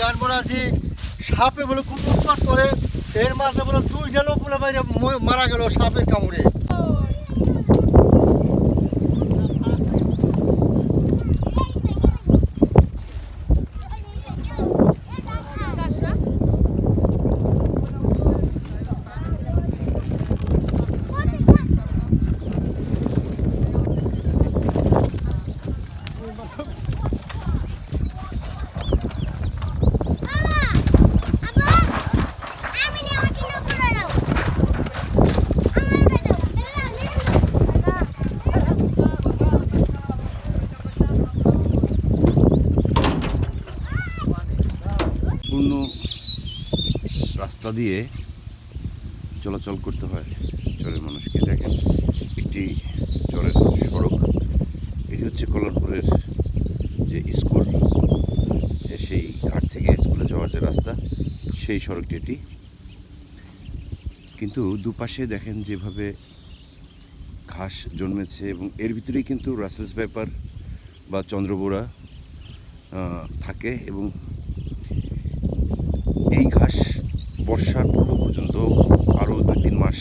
গান বলে আছি, সাপে বলে খুব উৎপাত করে, এর মাঝে বলে দুই লোক বলে বাইরে মারা গেল সাপের কামড়ে। রাস্তা দিয়ে চলাচল করতে হয়। চরের মানুষকে দেখেন, একটি চরের সড়ক। এটি হচ্ছে কল্যাণপুরের যে স্কুল সেই ঘাট থেকে স্কুলে যাওয়ার যে রাস্তা, সেই সড়কটি এটি। কিন্তু দুপাশে দেখেন যেভাবে ঘাস জন্মেছে এবং এর ভিতরেই কিন্তু রাসেলস ব্যাপার বা চন্দ্রবোড়া থাকে এবং বর্ষার পূর্ব পর্যন্ত আরও দুই তিন মাস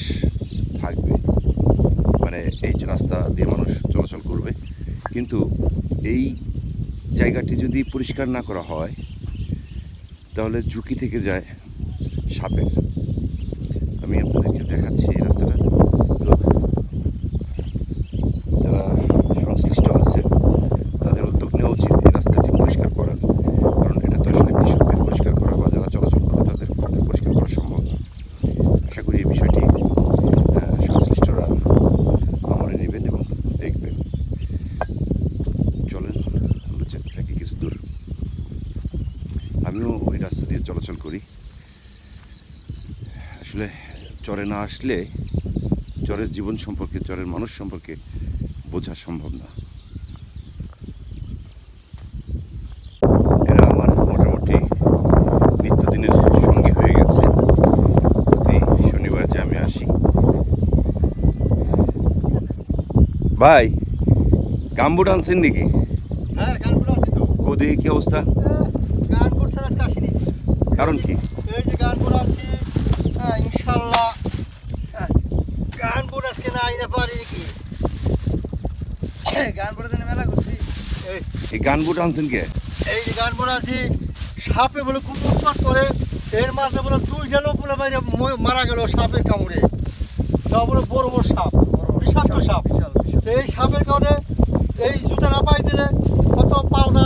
থাকবে। মানে এই রাস্তা দিয়ে মানুষ চলাচল করবে। কিন্তু এই জায়গাটি যদি পরিষ্কার না করা হয়, তাহলে ঝুঁকি থেকে যায় সাপের। আমি আপনাদেরকে দেখাচ্ছি এই রাস্তাটা তো যারা সংশ্লিষ্ট আছে তাদের উদ্যোগ নেওয়া উচিত এই রাস্তাটি পরিষ্কার করার কারণ এটা তো আসলে কৃষকদের পরিষ্কার করা বা যারা চলাচল করে তাদের পক্ষে পরিষ্কার করা সম্ভব না আশা করি এই বিষয়টি আহ, সংশ্লিষ্টরা আমলে নেবেন এবং দেখবেন চলেন আমরা যেতে থাকি কিছু দূর আমিও ওই রাস্তা দিয়ে চলাচল করি। আসলে চরে না আসলে চরের জীবন সম্পর্কে চরের মানুষ সম্পর্কে বোঝা সম্ভব না। এরা আমার মোটামুটি নিত্যদিনের সঙ্গী হয়ে গেছে। প্রতি শনিবার যে আমি আসি। ভাই গাম্বুট আনছেন নাকি? হ্যাঁ তো। কোদে কি অবস্থা গান করছে আজকে আসিনি কারণ কি? এই যে গান বলে আছি হ্যাঁ ইনশাল্লাহ। হ্যাঁ, গান আজকে না আইনা পারি কি? গান পড়ে মেলা করছি। এই। এই গান বুট আনছেন কে? এই যে গান বলে আছি সাপে বলে খুব উৎপাত করে এর মাঝে বলে দুইটা লোক বলে বাইরে মারা গেল সাপের কামড়ে। তা বলে বড় বড় সাপ বিষাক্ত সাপ এই সাপের কারণে এই জুতা না পাই দিলে কত পাওনা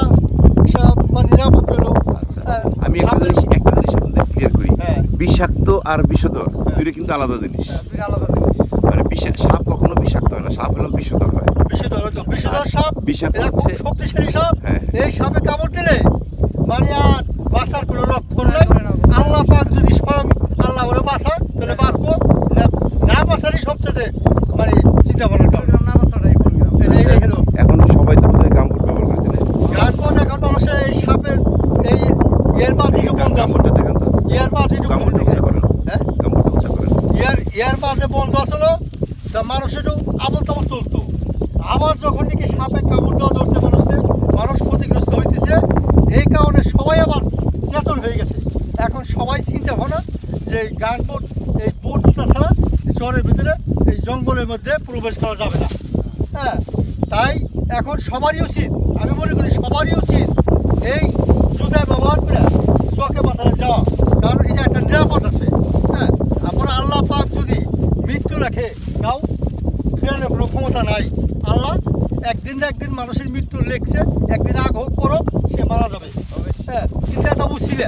সব মানে নিরাপদ পেল আচ্ছা আমি একটা জিনিস একটা জিনিস আপনাদের ক্লিয়ার করি হ্যাঁ বিষাক্ত আর বিষধর দুটো কিন্তু আলাদা জিনিস। আলাদা জিনিস। মানে বিষা সাপ কখনো বিষাক্ত হয় না সাপ হলো বিষধর হয়। বিষধর বিষধর সাপ বিষাক্ত হচ্ছে- শক্তিশালী সাপ। হ্যাঁ। এই সাপে কামড় দিলে মানে আর বাঁচার কোনো লক্ষণ হ্যাঁ, নেই ধরে নাও। আল্লাহ পাক যদি স্বয়ং আল্লাহ ওরে বাঁচায় তাহলে বাঁচবো না- না বাঁচারই সবচেয়ে মানে চিন্তা ভাবনার কারণ প্রোগ্রাম না বাচ্চাটাই প্রোগ্রাম এটা এটাই হলো এখন সবাই তো বোধহয় গামবুট ব্যবহার করে দিলে গাছপন এখন মানুষের এই সাপের এই ইয়ার বাজিটু বন্ধ আছে গামবুটটা দেখেন তো ইয়ার বাজিটু বন্ধ গামবুটটা উঁচা করেন হ্যাঁ গামবুটটা উঁচা করেন ইয়ার ইয়ার মাঝে বন্ধ আসল তা মানুষ একটু আবল তাবল চলতো। আবার যখন নাকি সাপে কামড় দেওয়া ধরছে মানুষকে, মানুষ ক্ষতিগ্রস্ত হইতেছে। এই কারণে সবাই আবার চেতন হয়ে গেছে। এখন সবাই চিন্তা ভাবনা যে এই গান বোট, এই বোট ছাড়া শহরের ভিতরে এই জঙ্গলের মধ্যে প্রবেশ করা যাবে না। হ্যাঁ তাই এখন সবারই উচিত, আমি মনে করি সবারই উচিত এই জুতা ব্যবহার করে চোখে মাথায় যাওয়া। কারণ এটা একটা নিরাপদ আছে। হ্যাঁ আপনার আল্লাহ পাক যদি মৃত্যু রাখে ক্ষমতা নাই। আল্লাহ একদিন না একদিন মানুষের মৃত্যু লেখছে, একদিন আগ হোক পরক সে মারা যাবে। হ্যাঁ কিন্তু একটা উচিলে